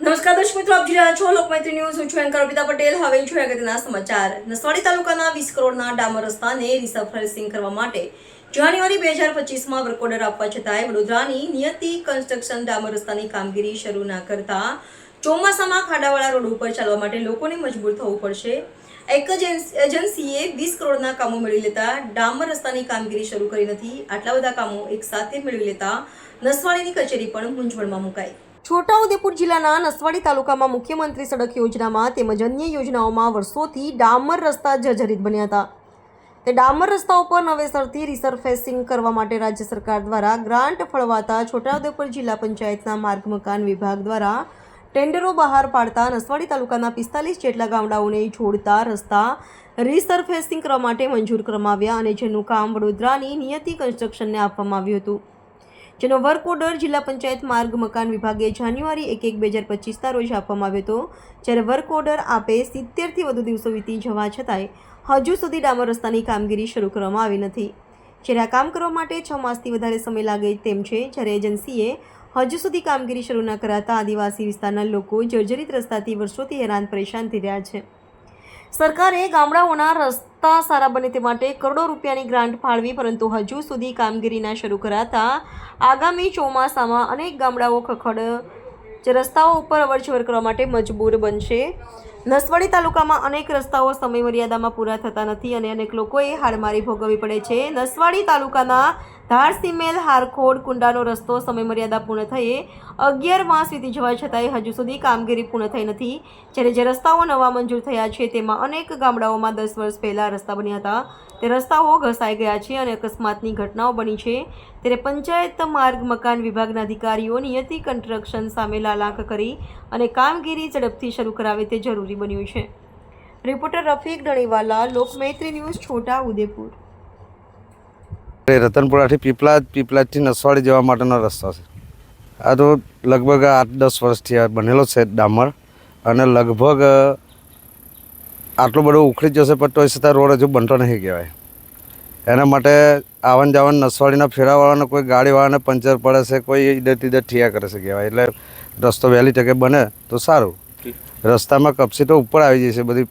નમસ્કાર દર્શક મિત્રો, આપ જોઈ રહ્યા છો લોકમૈત્રી ન્યૂઝ. હું છું એન્કર અર્પિતા પટેલ. હવે છું અગત્યના સમાચાર. નસવાડી તાલુકાના વીસ કરોડના ડામર રસ્તાને રિસફરસિંગ કરવા માટે જાન્યુઆરી બે હજાર પચીસમાં વર્ક ઓર્ડર આપવા છતાંય વડોદરાની નિયતિ કન્સ્ટ્રક્શન ડામર રસ્તાની કામગીરી શરૂ ના કરતા ચોમાસામાં ખાડાવાળા રોડ ઉપર ચાલવા માટે લોકોને મજબૂર થવું પડશે. એક જ એજન્સીએ વીસ કરોડના કામો મેળવી લેતા ડામર રસ્તાની કામગીરી શરૂ કરી નથી. આટલા બધા કામો એક સાથે મેળવી લેતા નસવાડીની કચેરી પણ મૂંઝવણમાં મુકાઈ. છોટાઉદેપુર જિલ્લાના નસવાડી તાલુકામાં મુખ્યમંત્રી સડક યોજનામાં તેમજ અન્ય યોજનાઓમાં વર્ષોથી ડામર રસ્તા જર્જરિત બન્યા હતા. તે ડામર રસ્તા ઉપર નવેસરથી રિસર્ફેસિંગ કરવા માટે રાજ્ય સરકાર દ્વારા ગ્રાન્ટ ફળવાતા છોટાઉદેપુર જિલ્લા પંચાયતના માર્ગ મકાન વિભાગ દ્વારા ટેન્ડરો બહાર પાડતા નસવાડી તાલુકાના પિસ્તાલીસ જેટલા ગામડાઓને જોડતા રસ્તા રિસર્ફેસિંગ કરવા માટે મંજૂર કરવામાં આવ્યા અને જેનું કામ વડોદરાની નિયતિ કન્સ્ટ્રક્શનને આપવામાં આવ્યું હતું. જેનો વર્ક ઓર્ડર જિલ્લા પંચાયત માર્ગ મકાન વિભાગે જાન્યુઆરી એક એક બે હજાર પચીસના રોજ આપવામાં આવ્યો હતો. જ્યારે વર્ક ઓર્ડર આપે સિત્તેરથી વધુ દિવસો વીતી જવા છતાંય હજુ સુધી ડામર રસ્તાની કામગીરી શરૂ કરવામાં આવી નથી. જ્યારે આ કામ કરવા માટે છ માસથી વધારે સમય લાગે તેમ છે, જ્યારે એજન્સીએ હજુ સુધી કામગીરી શરૂ ન કરાતા આદિવાસી વિસ્તારના લોકો જર્જરિત રસ્તાથી વર્ષોથી હેરાન પરેશાન થઈ રહ્યા છે. સરકારે ગામડાઓના રસ્તા સારા બને તે માટે કરોડો રૂપિયાની ગ્રાન્ટ ફાળવી, પરંતુ હજુ સુધી કામગીરી ના શરૂ કરાતા આગામી ચોમાસામાં અનેક ગામડાઓ ખખડ જે રસ્તાઓ ઉપર અવરજવર કરવા માટે મજબૂર બનશે. નસવાડી તાલુકામાં અનેક રસ્તાઓ સમય મર્યાદામાં પૂરા થતા નથી અને અનેક લોકોએ હાડમારી ભોગવવી પડે છે. નસવાડી તાલુકાના ધારસીમેલ હારખોડ કુંડાનો રસ્તો સમયમર્યાદા પૂર્ણ થયે અગિયાર માસ વીતી જવા છતાંય હજુ સુધી કામગીરી પૂર્ણ થઈ નથી. જ્યારે જે રસ્તાઓ નવા મંજૂર થયા છે તેમાં અનેક ગામડાઓમાં દસ વર્ષ પહેલાં રસ્તા બન્યા હતા. તે રસ્તાઓ ઘસાઈ ગયા છે અને અકસ્માતની ઘટનાઓ બની છે. ત્યારે પંચાયત માર્ગ મકાન વિભાગના અધિકારીઓ નિયતિ કન્સ્ટ્રક્શન સામે લાલાંક કરી અને કામગીરી ઝડપથી શરૂ કરાવે તે જરૂરી બન્યું છે. Reporter Rafiq Daniwala Lokmaitri news, Chhota Udepur. એ રતનપુરાથી પીપળા પીપળાથી નસવાડી જવા માટેનો રસ્તો છે. આ તો લગભગ આઠ દસ વર્ષથી આ બનેલો છે ડામર અને લગભગ આટલો બધો ઉખડી જશે પણ તોય છતાં રોડ હજુ બનતો નહીં કહેવાય. એના માટે આવન જાવન નસવાડીના ફેરાવાળાને કોઈ ગાડીવાળાને પંચર પડે છે કોઈ ઈડર તીદર ઠિયા કરે છે કહેવાય. એટલે રસ્તો વહેલી તકે બને તો સારું. રસ્તામાં કપસી તો ઉપર આવી જાય છે બધી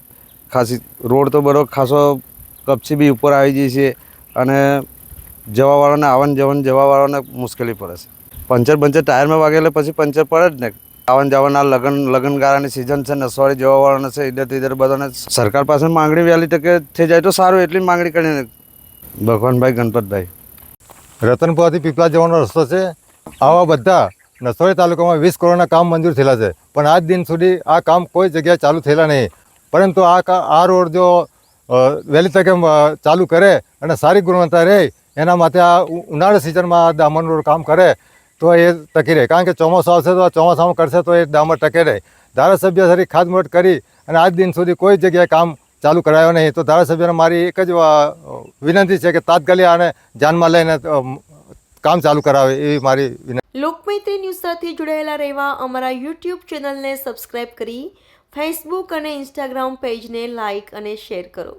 ખાસી રોડ તો બધો ખાસો કપસી બી ઉપર આવી જાય છે અને જવાવાળાને આવન જવન જવાવાળાને મુશ્કેલી પડે છે. પંચર પંચર ટાયરમાં વાગે એટલે પછી પંચર પડે જ ને. આવન જવાના લગન લગનગારાની સિઝન છે નસવાડી જવાવાળાને છે ઈડર તીડર બધાને સરકાર પાસે માંગણી વહેલી તકે થઈ જાય તો સારું એટલી માંગણી કરીને ભગવાનભાઈ, ગણપતભાઈ. રતનપુરાથી પીપળા જવાનો રસ્તો છે. આવા બધા નસવાડી તાલુકામાં વીસ કરોડના કામ મંજૂર થયેલા છે. પણ આજ દિન સુધી આ કામ કોઈ જગ્યાએ ચાલુ થયેલા નહીં. પરંતુ આ આ રોડ જો વહેલી તકે ચાલુ કરે અને સારી ગુણવત્તા રહે એના માટે આ ઉનાળા સિઝનમાં ડામરનું કામ કરે, તો એ ટકી રહે. કારણ કે ચોમાસું આવશે તો ચોમાસામાં કરશે તો એ ડામર ટકે રહે. ધારાસભ્ય સારી ખાતમુહૂર્ત કરી અને આજ દિન સુધી કોઈ જગ્યાએ કામ ચાલુ કરાયો નહીં. તો ધારાસભ્યને મારી એક જ વિનંતી છે કે તાત્કાલિક આને ધ્યાનમાં લઈને કામ ચાલુ કરાવે એવી મારી વિનંતી. લોકમૈત્રી ન્યૂઝ સાથે જોડાયેલા રહેવા અમારા યુટ્યુબ ચેનલને સબસ્ક્રાઇબ કરી, ફેસબુક અને ઇન્સ્ટાગ્રામ પેજને લાઇક અને શેર કરો.